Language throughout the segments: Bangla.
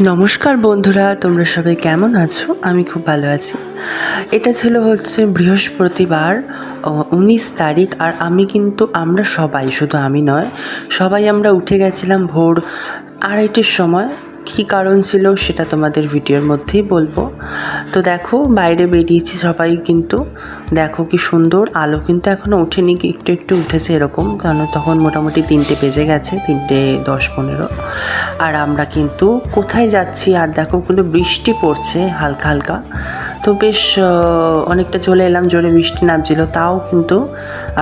নমস্কার বন্ধুরা, তোমরা সবাই কেমন আছো? আমি খুব ভালো আছি। এটা ছিল হচ্ছে বৃহস্পতিবার উনিশ তারিখ, আর আমি কিন্তু, আমরা সবাই, শুধু আমি নয়, সবাই আমরা উঠে গেছিলাম ভোর আড়াইটের সময়। কী কারণ ছিল সেটা তোমাদের ভিডিওর মধ্যেই বলব। তো দেখো, বাইরে বেরিয়েছি সবাই কিন্তু। দেখো কি সুন্দর, আলো কিন্তু এখনও ওঠেনি একটু একটু উঠেছে এরকম, কারণ তখন মোটামুটি তিনটে বেজে গেছে, তিনটে দশ পনেরো। আর আমরা কিন্তু কোথায় যাচ্ছি, আর দেখো কিন্তু বৃষ্টি পড়ছে হালকা হালকা। তো বেশ অনেকটা চলে এলাম, জোরে বৃষ্টি নামছিল, তাও কিন্তু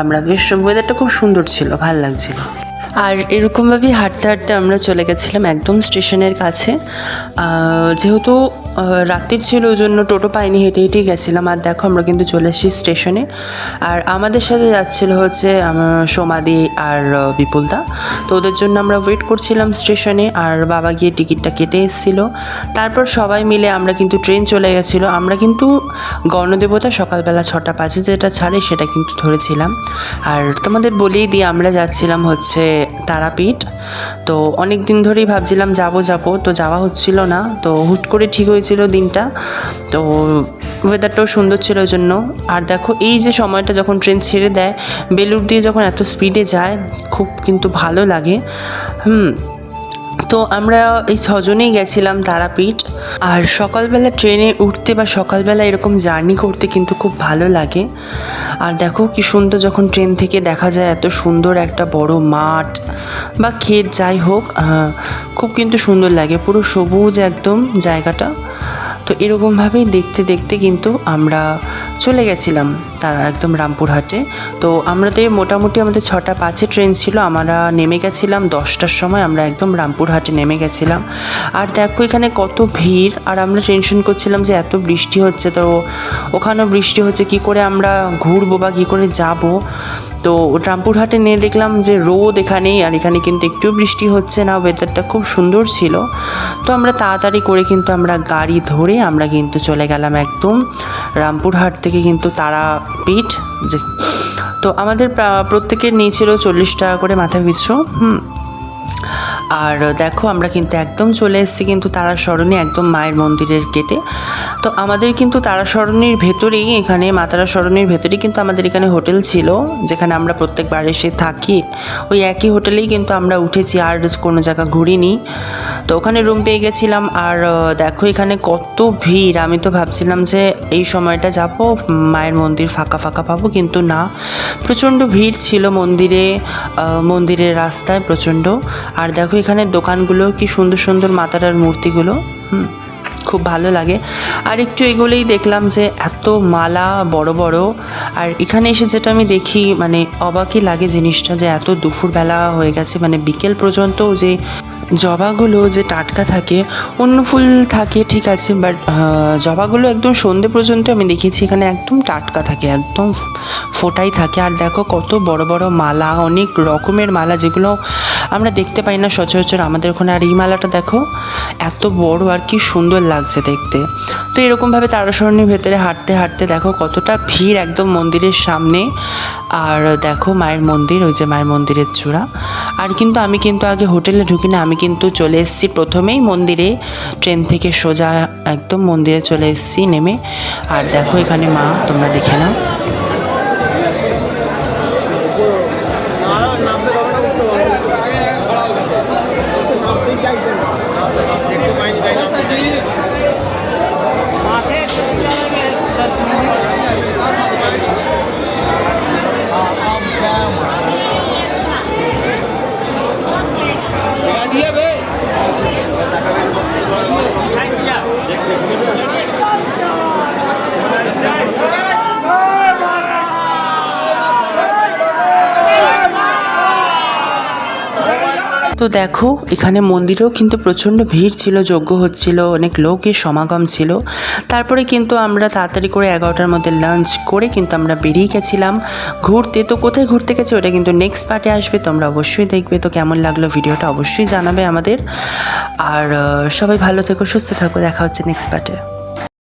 আমরা, বেশ ওয়েদারটা খুব সুন্দর ছিল, ভালো লাগছিল। আর এরকমভাবেই হাঁটতে হাঁটতে আমরা চলে গেছিলাম একদম স্টেশনের কাছে। যেহেতু রাত্রির ছিল ওই জন্য টোটো পাইনি, হেঁটে হেঁটেই গেছিলাম। আর দেখো, আমরা কিন্তু চলে এসেছি স্টেশনে। আর আমাদের সাথে যাচ্ছিল হচ্ছে আমার সোমাদি আর বিপুলদা। তো ওদের জন্য আমরা ওয়েট করছিলাম স্টেশনে, আর বাবা গিয়ে টিকিটটা কেটে এসেছিল। তারপর সবাই মিলে আমরা কিন্তু ট্রেন চলে গেছিল। আমরা কিন্তু গণদেবতা সকালবেলা ছটা পাঁচে যেটা ছাড়ে, সেটা কিন্তু ধরেছিলাম। আর তোমাদের বলেই দিই, আমরা যাচ্ছিলাম হচ্ছে তারাপীঠ। তো অনেক দিন ধরেই ভাবছিলাম যাব যাব, তো যাওয়া হচ্ছিল না। তো হুট করে ঠিক হয়েছিল দিনটা। তো ওয়েদারটাও সুন্দর ছিল ওই জন্য আর দেখো, এই যে সময়টা যখন ট্রেন ছেড়ে দেয় বেলুর দিয়ে যখন এত স্পিডে যায়, খুব কিন্তু ভালো লাগে। হুম তো আমরা এই ছজনেই গেছিলাম তারাপীঠ। আর সকালবেলা ট্রেনে উঠতে বা সকালবেলা এরকম জার্নি করতে কিন্তু খুব ভালো লাগে। আর দেখো কি সুন্দর যখন ট্রেন থেকে দেখা যায় এত সুন্দর একটা বড় মাঠ বা ক্ষেত যাই হোক খুব কিন্তু সুন্দর লাগে, পুরো সবুজ একদম জায়গাটা। তো এরকমভাবেই দেখতে দেখতে কিন্তু আমরা চলে গেছিলাম তারা একদম রামপুরহাটে। তো আমাদের মোটামুটি আমাদের ছটা পাঁচে ট্রেন ছিল, আমরা নেমে গেছিলাম দশটার সময়, আমরা একদম রামপুরহাটে নেমে গেছিলাম। আর দেখো এখানে কত ভিড়, আর আমরা টেনশন করছিলাম যে এত বৃষ্টি হচ্ছে, তো ওখানেও বৃষ্টি হচ্ছে, কি করে আমরা ঘুরবো বা কী করে যাব? তো রামপুরহাটে নিয়ে দেখলাম যে রোদ এখানেই, আর এখানে কিন্তু একটু বৃষ্টি হচ্ছে না ওয়েদারটা খুব সুন্দর ছিল। তো আমরা তাড়াতাড়ি করে কিন্তু আমরা গাড়ি ধরে আমরা কিন্তু চলে গেলাম একদম। রামপুরহাট থেকে কিন্তু তারাপীঠ যে, তো আমাদের প্রা- প্রত্যেকের নিয়েছিল চল্লিশ টাকা করে মাথা পিছু হুম। আর দেখো, আমরা কিন্তু একদম চলে এসেছি কিন্তু তারা সরণি একদম মায়ের মন্দিরের গেটে তো আমাদের কিন্তু তারা সরণির ভেতরেই এখানে, মা তারা সরণির ভেতরেই কিন্তু আমাদের এখানে হোটেল ছিল, যেখানে আমরা প্রত্যেকবার এসে থাকি। ওই একই হোটেলেই কিন্তু আমরা উঠেছি, আর কোনো জায়গা ঘুরিনি। তো ওখানে রুম পেয়ে গেছিলাম, আর দেখো এখানে কত ভিড়। আমি তো ভাবছিলাম যে এই সময়টা যাব, মায়ের মন্দির ফাঁকা ফাঁকা পাবো, কিন্তু না। প্রচণ্ড ভিড় ছিল মন্দিরে মন্দিরের রাস্তায় প্রচণ্ড। আর দেখো এখানে দোকানগুলো, কি সুন্দর সুন্দর মাতারার মূর্তিগুলো, হুম, খুব ভালো লাগে। আর একটু এগুলোই দেখলাম যে এত মালা বড় বড়। আর এখানে এসে যেটা আমি দেখি মানে অবাকই লাগে জিনিসটা যে এত দুপুরবেলা হয়ে গেছে মানে বিকেল পর্যন্ত যে জবাগুলো যে টাটকা থাকে, অন্য ফুল থাকে, ঠিক আছে বাট জবাগুলো একদম সন্ধে পর্যন্ত আমি দেখেছি, এখানে একদম টাটকা থাকে, একদম ফোটাই থাকে। আর দেখো কত বড় বড় মালা, অনেক রকমের মালা, যেগুলো আমরা দেখতে পাই না সচরাচর আমাদের ওখানে। আর এই মালাটা দেখো, এত বড় আর কি সুন্দর লাগছে দেখতে। তো এরকমভাবে তারাসরণীর ভেতরে হাঁটতে হাঁটতে দেখো কতটা ভিড় একদম মন্দিরের সামনে। আর দেখো মায়ের মন্দির, ওই যে মায়ের মন্দিরের চূড়া। আর কিন্তু আমি কিন্তু আগে হোটেলে ঢুকি না আমি কিন্তু চলে এসেছি প্রথমেই মন্দিরে। ট্রেন থেকে সোজা একদম মন্দিরে চলে এসেছি, নেমে। আর দেখো এখানে মা, তোমরা দেখে নাও। তো দেখো, এখানে মন্দিরেও কিন্তু প্রচণ্ড ভিড় ছিল, যজ্ঞ হচ্ছিল, অনেক লোকের সমাগম ছিল। তারপরে কিন্তু আমরা তাড়াতাড়ি করে এগারোটার মধ্যে লাঞ্চ করে কিন্তু আমরা বেরিয়ে গেছিলাম ঘুরতে। তো কোথায় ঘুরতে গেছি ওটা কিন্তু নেক্সট পার্টে আসবে, তোমরা অবশ্যই দেখবে। তো কেমন লাগল ভিডিওটা অবশ্যই জানাবে আমাদের। আর সবাই ভালো থেকো, সুস্থ থাকো, দেখা হচ্ছে নেক্সট পার্টে